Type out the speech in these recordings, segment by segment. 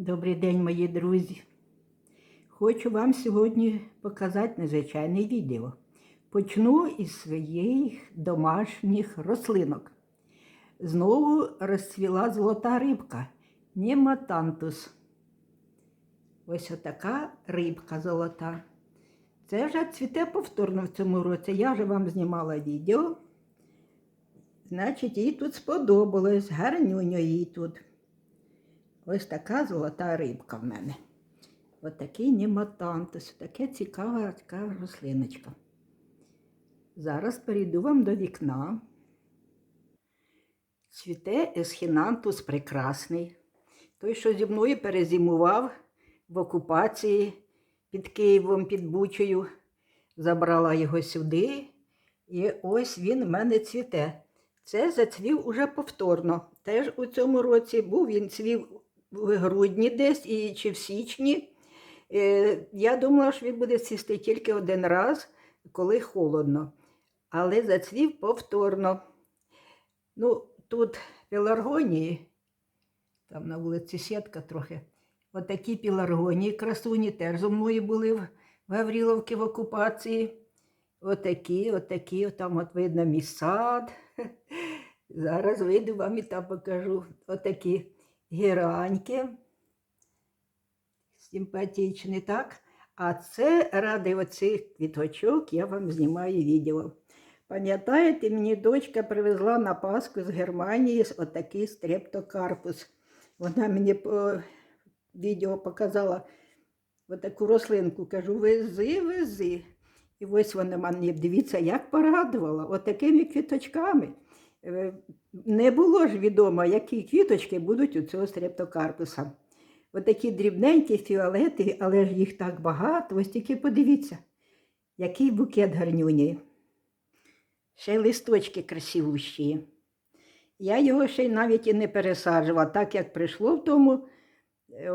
Добрий день, мої друзі. Хочу вам сьогодні показати незвичайне відео. Почну із своїх домашніх рослинок. Знову розцвіла золота рибка Нематантус. Ось отака рибка золота. Це вже цвіте повторно в цьому році. Я вже вам знімала відео. Значить, їй тут сподобалось, гарнюньо їй тут. Ось така золота рибка в мене. Ось такий нематантус, таке цікава така рослиночка. Зараз перейду вам до вікна. Цвіте есхінантус прекрасний. Той, що зі мною перезимував в окупації під Києвом, під Бучею, забрала його сюди. І ось він в мене цвіте. Це зацвів уже повторно. Теж у цьому році був він цвів в грудні десь і чи в січні. Е, Я думала, що він буде цвісти тільки один раз, коли холодно. Але зацвів повторно. Ну, тут пеларгонії, там на вулиці сітка трохи. Отакі пеларгонії, красуні теж зо мною були в Гавріловці в окупації. Отакі, отакі, там от видно мій сад. Зараз вийду вам і там покажу. Отакі гераньки. Симпатичні, так? А це ради оцих квіточок я вам знімаю відео. Пам'ятаєте, мені дочка привезла на Пасху з Германії отакий стрептокарпус. Вона мені по відео показала отаку рослинку. Кажу, вези, вези. І ось вона мені, дивіться, як порадувала, отакими квіточками. Е, Не було ж відомо, які квіточки будуть у цього стрептокарпуса. Отакі дрібненькі фіолетові, але ж їх так багато. Ось тільки подивіться, який букет гарнюні. Ще листочки красивущі. Я його ще й навіть і не пересаджувала, так як прийшло в тому е,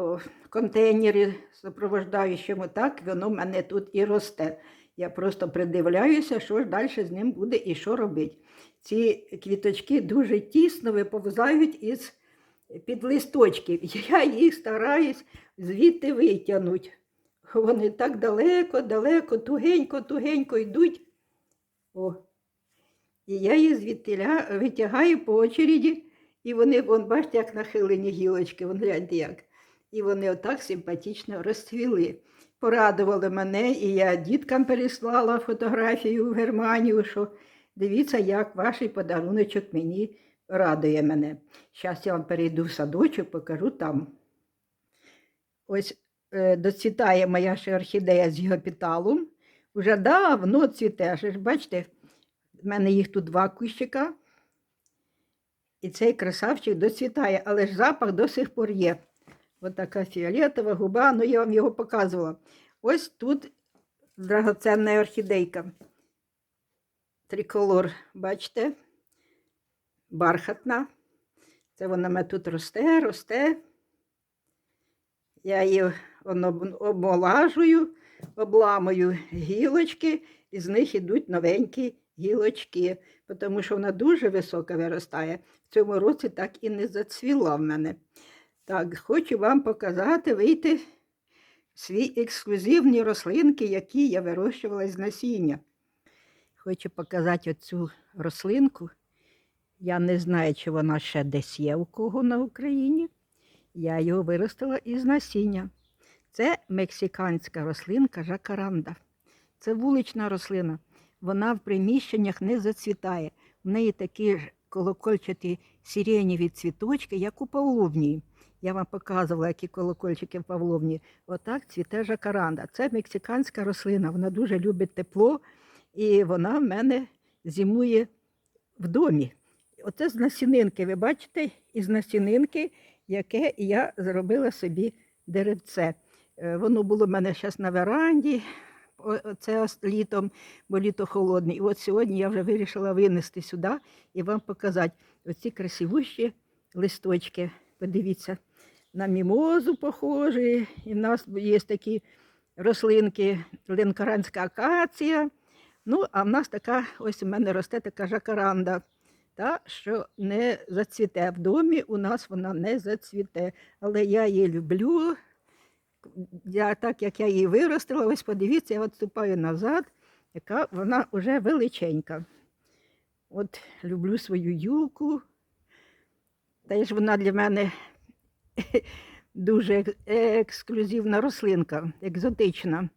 контейнері супровождаючому, так воно в мене тут і росте. Я просто придивляюся, що ж далі з ним буде і що робити. Ці квіточки дуже тісно виповзають із під листочків. Я їх стараюсь звідти витягнути. Вони так далеко, далеко, тугенько, тугенько йдуть. О. І я їх звідти витягаю по очереді, і вони, вон, бачите, як нахилені гілочки, вон гляньте як. І вони отак симпатично розцвіли. Порадували мене, і я діткам переслала фотографію в Германію, що дивіться, як ваш подаруночок мені радує мене. Зараз я вам перейду в садочок, покажу там. Ось е, доцвітає моя ще орхідея з геопіталом. Уже давно цвіте. Ж бачите, в мене їх тут два кущика. І цей красавчик доцвітає, але ж запах до сих пор є. Ось така фіолетова губа, ну я вам його показувала. Ось тут драгоценна орхідейка. Триколор, бачите? Бархатна. Це вона мене тут росте, росте. Я її воно обмолажую, обламую гілочки, і з них йдуть новенькі гілочки, тому що вона дуже високо виростає. В цьому році так і не зацвіла в мене. Так, хочу вам показати, вийти свої ексклюзивні рослинки, які я вирощувала з насіння. Хочу показати оцю рослинку. Я не знаю, чи вона ще десь є у кого на Україні. Я його виростила із насіння. Це мексиканська рослинка жакаранда. Це вулична рослина. Вона в приміщеннях не зацвітає. В неї такі ж колокольчаті сиренєві цвіточки, як у павловні. Я вам показувала, які колокольчики в павловні. Отак цвіте жакаранда. Це мексиканська рослина. Вона дуже любить тепло, і вона в мене зимує в домі. Оце з насінинки, ви бачите, із насінинки, яке я зробила собі деревце. Е, Воно було в мене зараз на веранді, це літом, бо літо холодне. І от сьогодні я вже вирішила винести сюди і вам показати оці красивущі листочки. Подивіться, на мімозу похожі. І в нас є такі рослинки, ленкаранська акація. Ну, а в нас така, ось у мене росте така жакаранда. та, що не зацвіте. В домі у нас вона не зацвіте. Але я її люблю. Я, так як я її виростила, ось подивіться, я відступаю назад, яка вона вже величенька. От люблю свою юлку. Теж вона для мене дуже ексклюзивна рослинка, екзотична.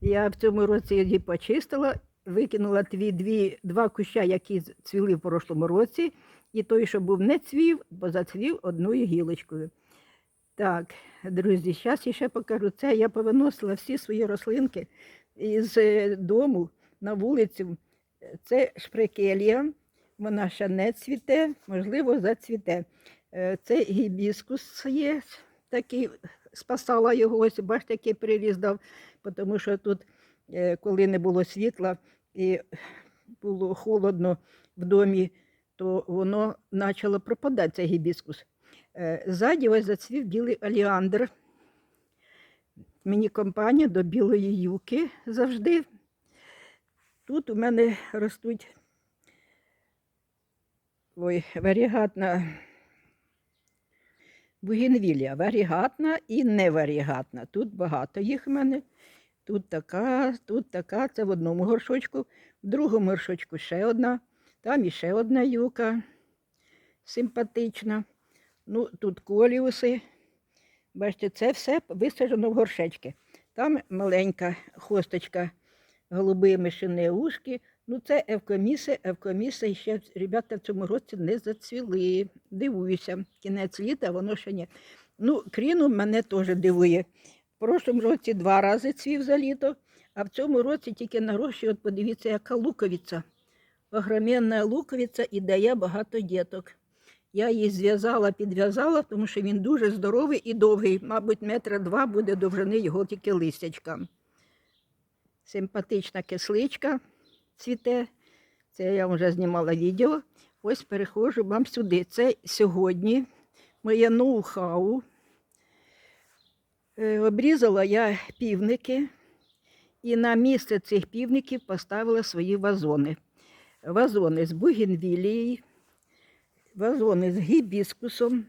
Я в цьому році її почистила, викинула дві, дві, два куща, які цвіли в прошлому році, і той, що був не цвів, бо зацвів одною гілочкою. Так, друзі, зараз ще покажу. Це я повиносила всі свої рослинки із е, дому на вулицю. Це шпрекелія, вона ще не цвіте, можливо, зацвіте. Е, Це гібіскус є такий, спасала його, ось бачите, який приріс дав, тому що тут, коли не було світла і було холодно в домі, то воно почало пропадати, цей гібіскус. Е, Ззаді ось зацвів білий оліандр. Мені компанія до білої юки завжди. Тут у мене ростуть ой, варігатна бугенвілія. Варігатна і неварігатна. Тут багато їх в мене. Тут така, тут така, це в одному горшочку, в другому горшочку ще одна, там іще одна юка симпатична. Ну, тут коліуси. Бачите, це все висаджено в горшечки. Там маленька хосточка, голуби мишине ушки. Ну, це евкоміси, евкоміси ще, ребята, в цьому році не зацвіли. Дивуюся, кінець літа, воно ще ні. Ну, кріну мене теж дивує. В прошлому році два рази цвів за літо, а в цьому році тільки на гроші, от подивіться, яка луковиця. Огроменна луковиця і дає багато діток. Я її зв'язала, підв'язала, тому що він дуже здоровий і довгий. Мабуть, метра два буде довжини його тільки листячка. Симпатична кисличка цвіте. Це я вже знімала відео. Ось переходжу вам сюди. Це сьогодні моє ноу-хау. Е, Обрізала я півники і на місце цих півників поставила свої вазони. Вазони з бугенвілією, вазони з гібіскусом,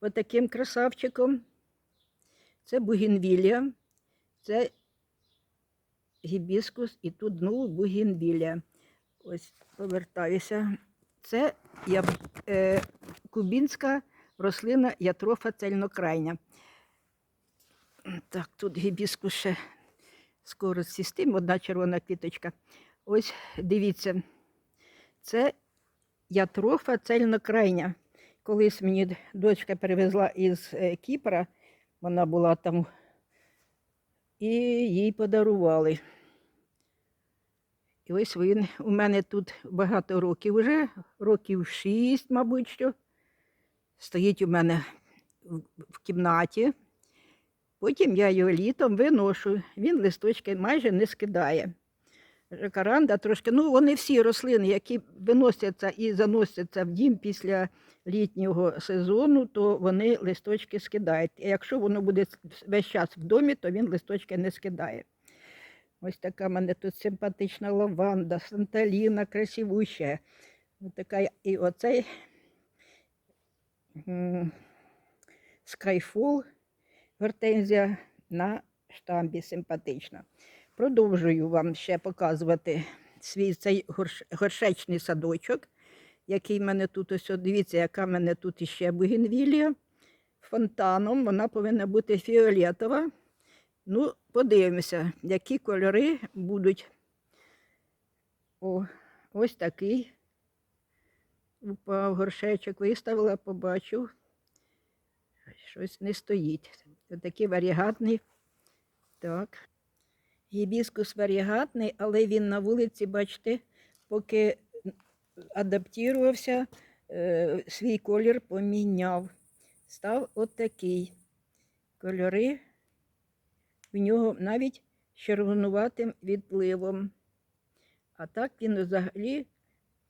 отаким красавчиком. Це бугенвілія, це гібіскус і тут знову бугенвілія. Ось повертаюся. Це я, е, кубінська рослина ятрофа цельнокрайня. Так, тут гібіскус ще скоро цвістим, одна червона квіточка. Ось дивіться, це ятрофа цельнокрайня. Колись мені дочка перевезла із е, Кіпра, вона була там, і їй подарували. І ось він у мене тут багато років вже, років шість, мабуть, що. Стоїть у мене в кімнаті. Потім я його літом виношу, він листочки майже не скидає. Жакаранда трошки, ну вони всі рослини, які виносяться і заносяться в дім після літнього сезону, то вони листочки скидають. А якщо воно буде весь час в домі, то він листочки не скидає. Ось така в мене тут симпатична лаванда, санталіна, красивуща. Така, і оцей скайфол гортензія на штамбі симпатична. Продовжую вам ще показувати свій цей горшечний садочок, який в мене тут ось. Дивіться, яка в мене тут іще бугенвілія. Фонтаном вона повинна бути фіолетова. Ну, подивимося, які кольори будуть. О, ось такий. Упав горшечок, виставила, побачив. Щось не стоїть. Такий варігатний. Так. Гібіскус варігатний, але він на вулиці, бачите, поки адаптувався, е, свій колір поміняв. Став отакий. Кольори в нього навіть з червонуватим відпливом. А так він взагалі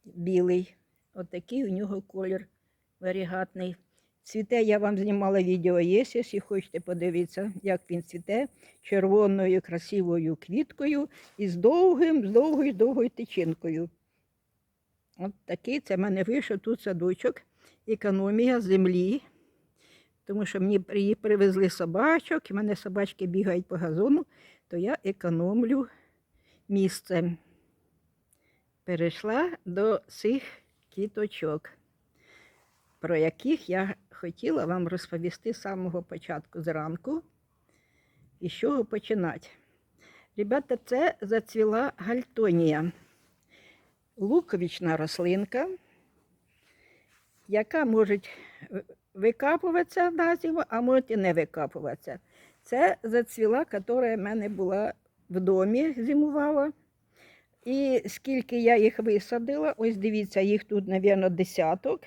білий. Отакий у нього колір варігатний. Цвіте я вам знімала відео, є, якщо хочете подивитися, як він цвіте червоною красивою квіткою і з довгим, з довгою, довгою тичинкою. От такий це в мене вийшов тут садочок, економія землі. Тому що мені при- привезли собачок, і в мене собачки бігають по газону, то я економлю місце. Перейшла до цих квіточок, про яких я хотіла вам розповісти з самого початку зранку. І з чого починати. Ребята, це зацвіла гальтонія. Луковічна рослинка, яка може викапуватися на зиму, а може і не викапуватися. Це зацвіла, яка в мене була в домі, зимувала. І скільки я їх висадила, ось дивіться, їх тут, мабуть, десяток.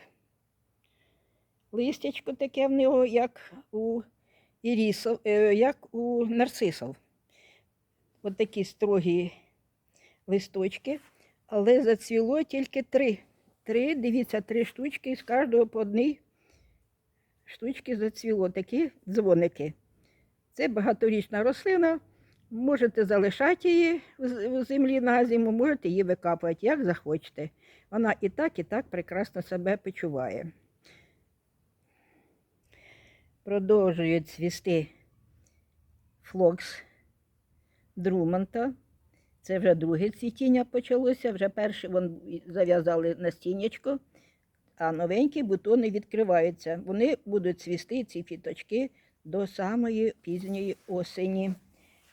Листячко таке в нього, як у ірісов, е, як у нарцисов. От такі строгі листочки, але зацвіло тільки три. Три, дивіться, три штучки, з кожного по одній штучки зацвіло такі дзвоники. Це багаторічна рослина. Можете залишати її в землі на зиму, можете її викапувати, як захочете. Вона і так, і так прекрасно себе почуває. Продовжують цвісти флокс Друмонта. Це вже друге цвітіння почалося, вже перше вон зав'язали на стінечко, а новенькі бутони відкриваються. Вони будуть цвісти, ці квіточки, до самої пізньої осені.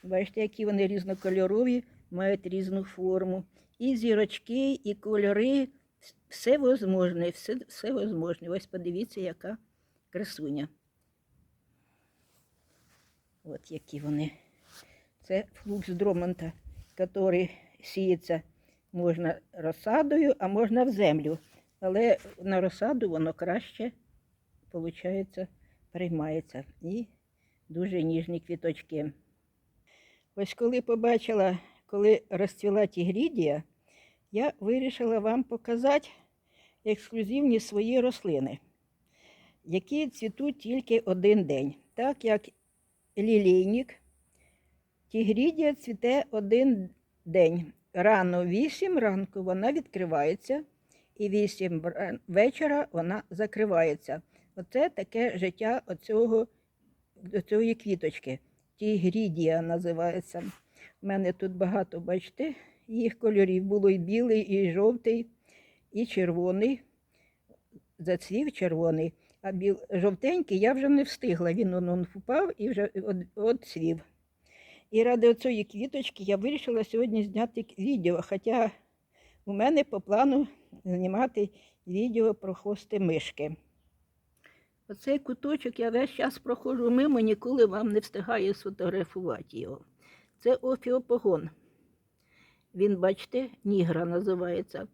Бачите, які вони різнокольорові, мають різну форму. І зірочки, і кольори, все возможне, все, все возможне. Ось подивіться, яка красуня. От які вони. Це флукс дромонта, який сіється можна розсадою, а можна в землю. Але на розсаду воно краще, виходить, приймається. І дуже ніжні квіточки. Ось коли побачила, коли розцвіла тігрідія, я вирішила вам показати ексклюзивні свої рослини, які цвітуть тільки один день. Так як лілійник, тігрідія цвіте один день. Рано 8 ранку вона відкривається, і 8 вра- вечора вона закривається. Оце таке життя оцього, цієї квіточки. Тігрідія називається. У мене тут багато, бачите, їх кольорів було і білий, і жовтий, і червоний. Зацвів червоний, а біл... жовтенький я вже не встигла. Він он, он впав і вже отцвів. І ради цієї квіточки я вирішила сьогодні зняти відео, хоча у мене по плану знімати відео про хвости мишки. Оцей куточок я весь час проходжу мимо, ніколи вам не встигаю сфотографувати його. Це офіопогон. Він, бачите, нігра називається.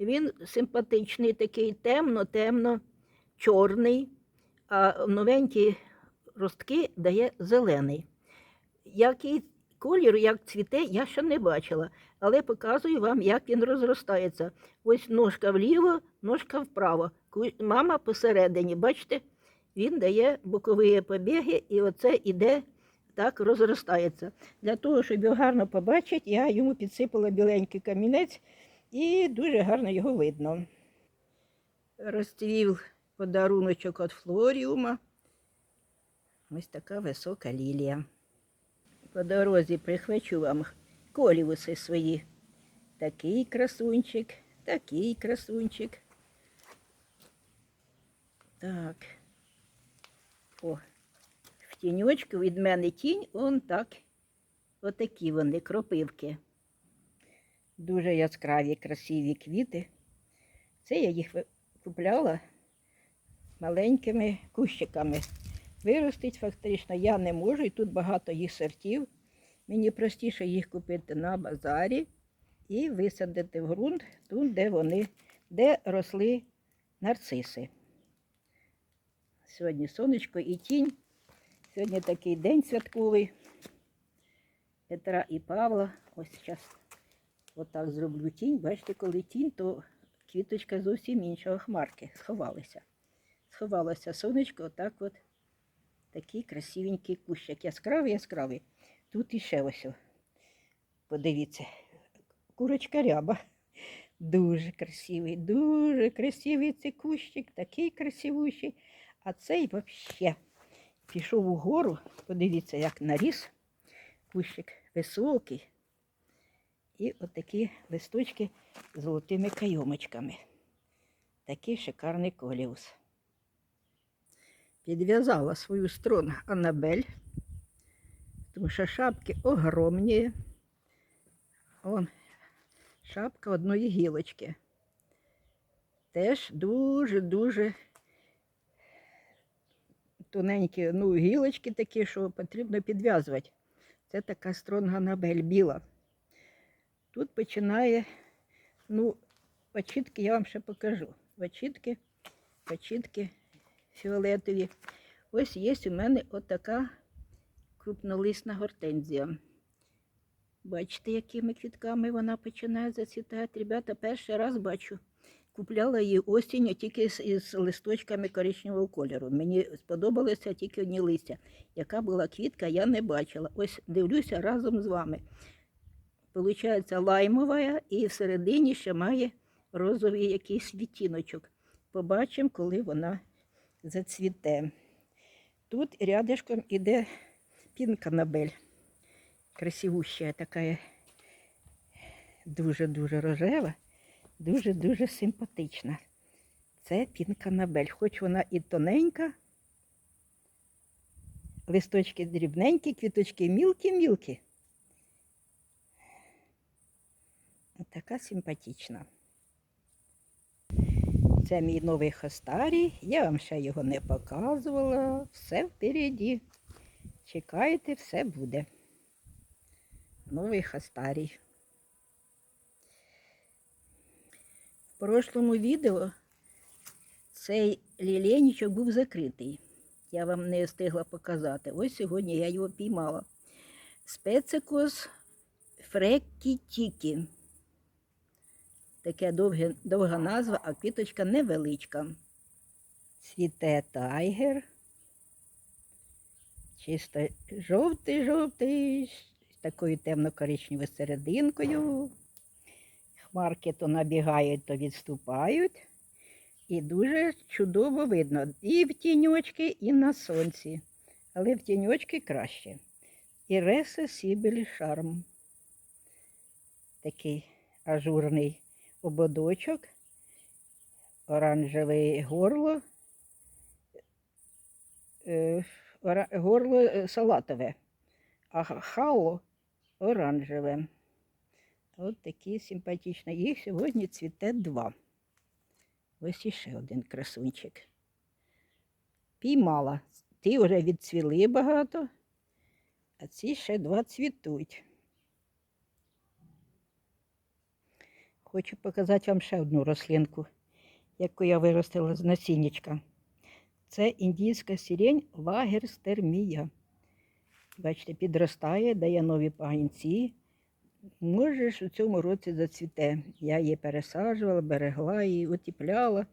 Він симпатичний, такий темно-темно, чорний, а новенькі ростки дає зелений. Який колір, як цвіте, я ще не бачила, але показую вам, як він розростається. Ось ножка вліво, ножка вправо. Мама посередині, бачите, він дає бокові побіги, і оце іде так розростається. Для того, щоб його гарно побачити, я йому підсипала біленький камінець і дуже гарно його видно. Розцвів подаруночок від флоріума. Ось така висока лілія. По дорозі прихвачу вам колівуси свої. Такий красунчик, такий красунчик. Так. О, в тіньочку від мене тінь, он так. Отакі вони, кропивки. Дуже яскраві, красиві квіти. Це я їх купляла маленькими кущиками. Виростить фактично я не можу, і тут багато їх сортів. Мені простіше їх купити на базарі і висадити в ґрунт, тут, де вони, де росли нарциси. Сьогодні сонечко і тінь. Сьогодні такий день святковий. Петра і Павла. Ось зараз отак зроблю тінь. Бачите, коли тінь, то квіточка зовсім іншого хмарки сховалися. Сховалося сонечко, отак от такий красивенький кущик. Яскравий, яскравий. Тут іще ось. Подивіться, курочка ряба. Дуже красивий, дуже красивий цей кущик, такий красивущий. А цей взагалі пішов угору. Подивіться, як наріс. Кущик високий. І отакі листочки з золотими кайомочками. Такий шикарний коліус. Підв'язала свою струн Анабель, тому що шапки огромні. Он шапка одної гілочки. Теж дуже-дуже тоненькі ну, гілочки такі, що потрібно підв'язувати. Це така стронга Анабель біла. Тут починає, ну, очітки я вам ще покажу. Очітки, очітки фіолетові. Ось є у мене отака крупнолисна гортензія. Бачите, якими квітками вона починає зацвітати. Ребята, перший раз бачу. Купляла її осінню тільки з, із листочками коричневого кольору. Мені сподобалося тільки одні листя. Яка була квітка, я не бачила. Ось дивлюся разом з вами. Получається лаймова і всередині ще має розовий якийсь відтіночок. Побачимо, коли вона зацвіте. Тут рядышком іде пінканабель. Красивуща така, дуже-дуже рожева, дуже-дуже симпатична. Це пінканабель, хоч вона і тоненька, листочки дрібненькі, квіточки мілкі-мілкі. Така симпатична. Це мій новий хостарій. Я вам ще його не показувала. Все впереді. Чекайте, все буде. Новий хостарій. В прошлому відео цей ліленічок був закритий. Я вам не встигла показати. Ось сьогодні я його піймала. Специкос фреккітікі. Таке довге, довга назва, а квіточка невеличка. Цвіте тайгер. Чисто жовтий-жовтий, з такою темно-коричневою серединкою. Хмарки то набігають, то відступають. І дуже чудово видно і в тіньочки, і на сонці. Але в тіньочки краще. І реса сібель шарм. Такий ажурний ободочок, оранжеве горло, е, горло е, салатове, а хало оранжеве. От такі симпатичні. Їх сьогодні цвіте два. Ось іще один красунчик. Піймала. Ті вже відцвіли багато, а ці ще два цвітуть. Хочу показати вам ще одну рослинку, яку я виростила з насіннячка. Це індійська сирень лагерстермія. Бачите, підростає, дає нові пагінці. Може, у цьому році зацвіте. Я її пересаджувала, берегла її, утіпляла.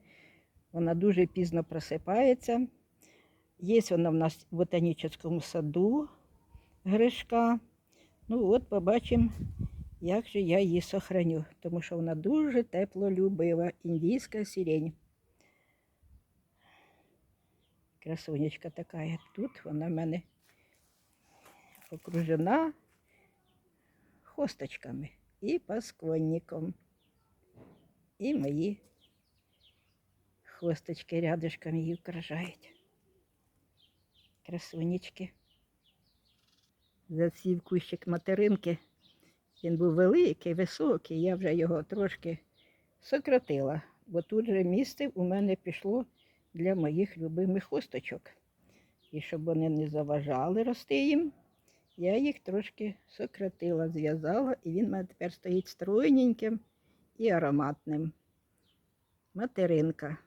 Вона дуже пізно просипається. Є вона в нас в ботанічному саду гришка. Ну от побачимо, як же я її сохраню, тому що вона дуже теплолюбива, індійська сирень. Красунечка така. Тут вона в мене окружена хосточками і пасконником. І мої хосточки рядышком її вкражають. Красунечки. Зацвів кущик материнки. Він був великий, високий, я вже його трошки сократила, бо тут же місце у мене пішло для моїх любимих хусточок. І щоб вони не заважали рости їм, я їх трошки сократила, зв'язала, і він у мене тепер стоїть стройненьким і ароматним. Материнка.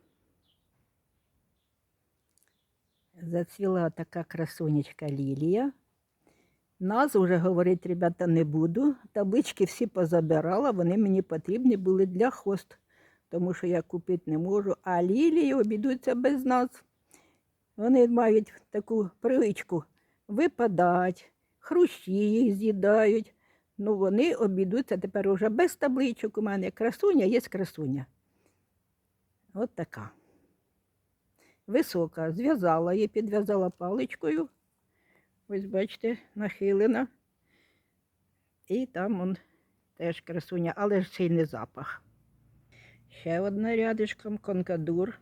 Зацвіла така красунечка лілія. Нас вже говорити, ребята, не буду. Таблички всі позабирала, вони мені потрібні були для хост, тому що я купити не можу. А лілії обійдуться без нас. Вони мають таку привичку випадати, хрущі їх з'їдають. Ну, вони обійдуться тепер уже без табличок. У мене красуня є красуня. От така. Висока. Зв'язала її, підв'язала паличкою. Ось, бачите, нахилена. І там он теж красуня, але ж сильний запах. Ще одна рядишком конкадур.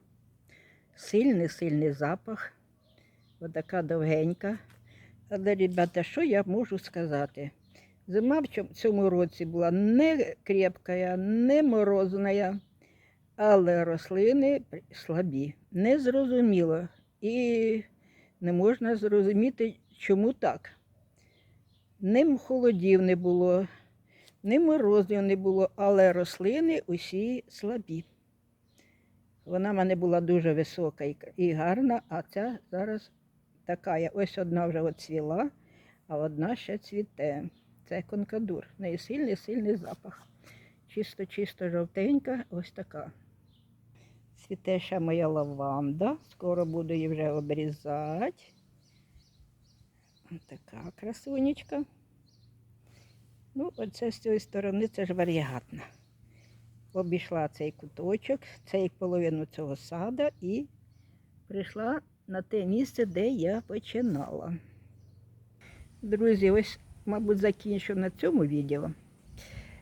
Сильний, сильний запах. Отака довгенька. Але, ребята, що я можу сказати? Зима в цьому році була не крепка, не морозна, але рослини слабі. Незрозуміло. І не можна зрозуміти, чому так. Ні холодів не було, ні морозів не було, але рослини усі слабі. Вона в мене була дуже висока і гарна, а ця зараз така. Ось одна вже оцвіла, а одна ще цвіте. Це конкадур. В неї сильний, сильний запах. Чисто-чисто жовтенька, ось така. Цвіте ще моя лаванда. Скоро буду її вже обрізати. Ось така красунечка. Ну, оце з цієї сторони це ж варігатна. Обійшла цей куточок, цей половину цього сада і прийшла на те місце, де я починала. Друзі, ось, мабуть, закінчу на цьому відео.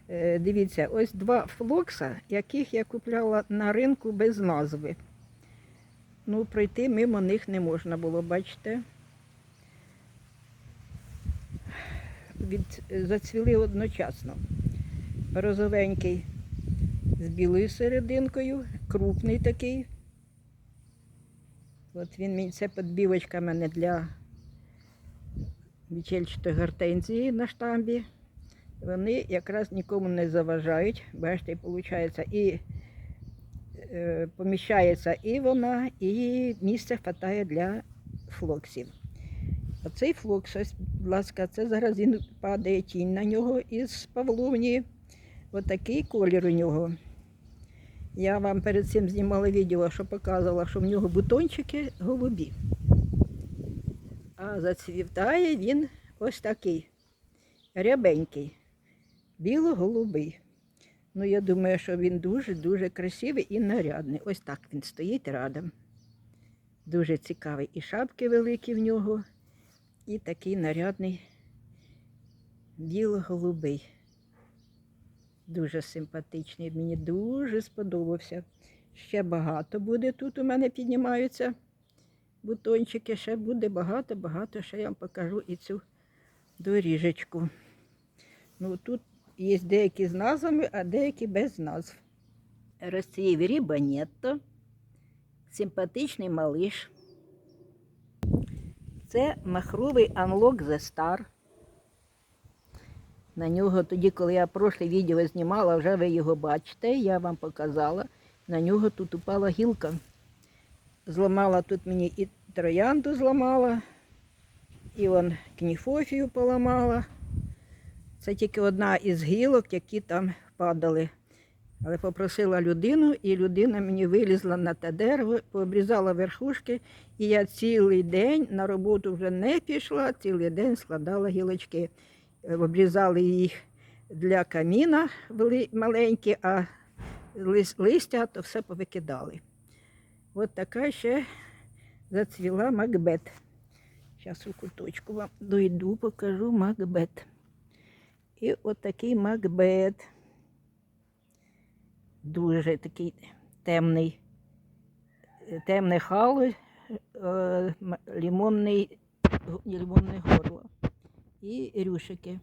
Е, Дивіться, ось два флокса, яких я купляла на ринку без назви. Ну, пройти мимо них не можна було, бачите. Від, зацвіли одночасно. Розовенький з білою серединкою, крупний такий. От він мені це підбівочка мене для вічельчатої гортензії на штамбі. Вони якраз нікому не заважають. Бачите, виходить, і е, поміщається і вона, і місце вистачає для флоксів. Оцей флокс, ось, будь ласка, це зараз він падає тінь на нього із павловні. Отакий колір у нього. Я вам перед цим знімала відео, що показувала, що в нього бутончики голубі. А зацвітає він ось такий рябенький, біло-голубий. Ну, я думаю, що він дуже-дуже красивий і нарядний. Ось так він стоїть рядом. Дуже цікавий. І шапки великі в нього, і такий нарядний біло-голубий. Дуже симпатичний. Мені дуже сподобався. Ще багато буде тут у мене піднімаються бутончики. Ще буде багато-багато. Ще я вам покажу і цю доріжечку. Ну, тут є деякі з назвами, а деякі без назв. Розцвів рібанетто, симпатичний малиш. Це махровий анлок The Star. На нього тоді, коли я прошле відео знімала, вже ви його бачите, я вам показала. На нього тут упала гілка. Зламала тут мені і троянду зламала, і вон кніфофію поламала. Це тільки одна із гілок, які там падали. Але попросила людину, і людина мені вилізла на те дерево, пообрізала верхушки, і я цілий день на роботу вже не пішла, цілий день складала гілочки. Е, Обрізали їх для каміна маленькі, а листя то все повикидали. От така ще зацвіла Макбет. Зараз у куточку вам дойду, покажу Макбет. І от такий Макбет. Дуже такий темний, темне хало, е, лимонний, лимонне горло. І рюшики.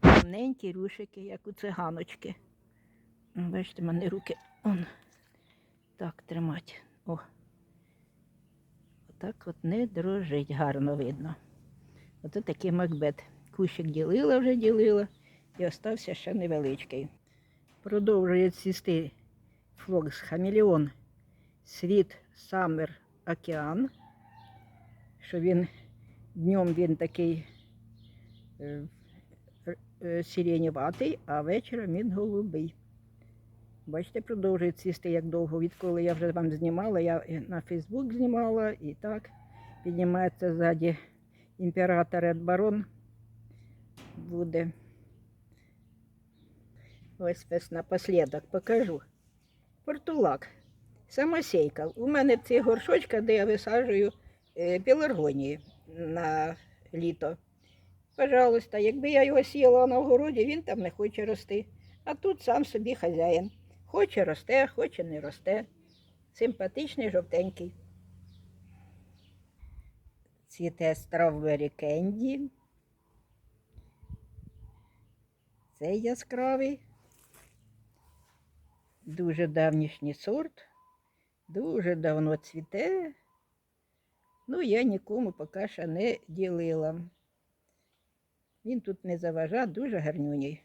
Темненькі рюшики, як у циганочки. Бачите, в мене руки он, так тримати. О. Отак от не дрожить, гарно видно. Ото такий Макбет. Кущик ділила вже ділила і остався ще невеличкий. Продовжує цвісти флокс хамелеон світ Саммер Океан. Що він днем він такий е, е, сиренєватий, а вечором він голубий. Бачите, продовжує цвісти як довго. Відколи я вже вам знімала, я на Фейсбук знімала і так. Піднімається ззаді імператор Ред Барон. Буде Ось напослідок покажу. Портулак. Самосейка. У мене ці горшочка, де я висаджую е, пеларгонії на літо. Пожалуйста, якби я його сіяла на огороді, він там не хоче рости. А тут сам собі хазяїн. Хоче росте, хоче не росте. Симпатичний, жовтенький. Цвіте стrawberry кенді. Цей яскравий. Дуже давнішній сорт. Дуже давно цвіте. Ну, я нікому поки що не ділила. Він тут не заважає, дуже гарнюній.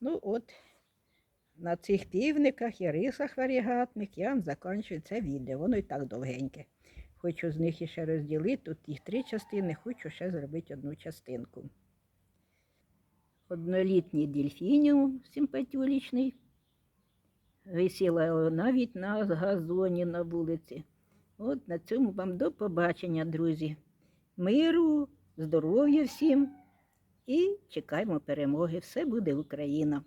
Ну от, на цих півниках і рисах варігатних я вам закінчую це відео. Воно і так довгеньке. Хочу з них іще розділити. Тут їх три частини, хочу ще зробити одну частинку. Однолітній дельфініум симпатюлічний. Висіла навіть на газоні на вулиці. От на цьому вам до побачення, друзі. Миру, здоров'я всім і чекаємо перемоги. Все буде Україна.